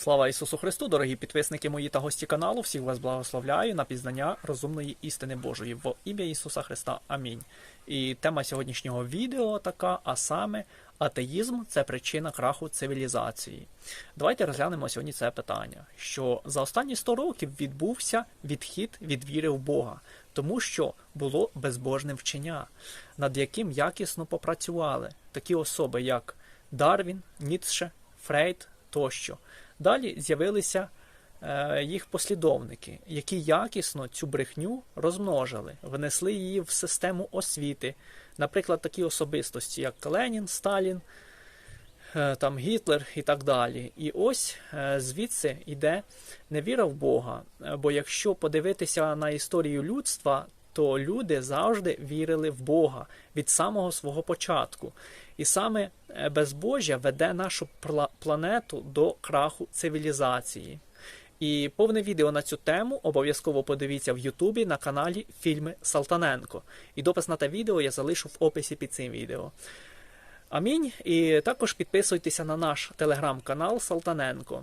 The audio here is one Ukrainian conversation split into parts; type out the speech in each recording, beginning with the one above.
Слава Ісусу Христу, дорогі підписники мої та гості каналу. Всіх вас благословляю на пізнання розумної істини Божої в ім'я Ісуса Христа. Амінь. І тема сьогоднішнього відео така, а саме атеїзм це причина краху цивілізації. Давайте розглянемо сьогодні це питання. Що за останні 100 років відбувся відхід від віри в Бога, тому що було безбожне вчення, над яким якісно попрацювали такі особи, як Дарвін, Ніцше, Фрейд тощо. Далі з'явилися е, їх послідовники, які якісно цю брехню розмножили, внесли її в систему освіти. Наприклад, такі особистості, як Ленін, Сталін, е, там Гітлер і так далі. І ось е, звідси йде невіра в Бога. Бо якщо подивитися на історію людства, то люди завжди вірили в Бога від самого свого початку. І саме е, безбожжя веде нашу пла- планету до краху цивілізації. І повне відео на цю тему обов'язково подивіться в Ютубі на каналі Фільми Салтаненко. І допис на те відео я залишу в описі під цим відео. Амінь. І також підписуйтеся на наш телеграм-канал Салтаненко.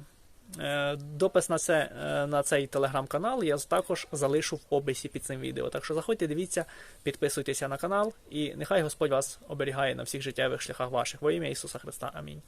Е, Допис на, це, е, на цей телеграм-канал я також залишу в описі під цим відео. Так що заходьте, дивіться, підписуйтеся на канал, і нехай Господь вас оберігає на всіх життєвих шляхах ваших. Во ім'я Ісуса Христа. Амінь.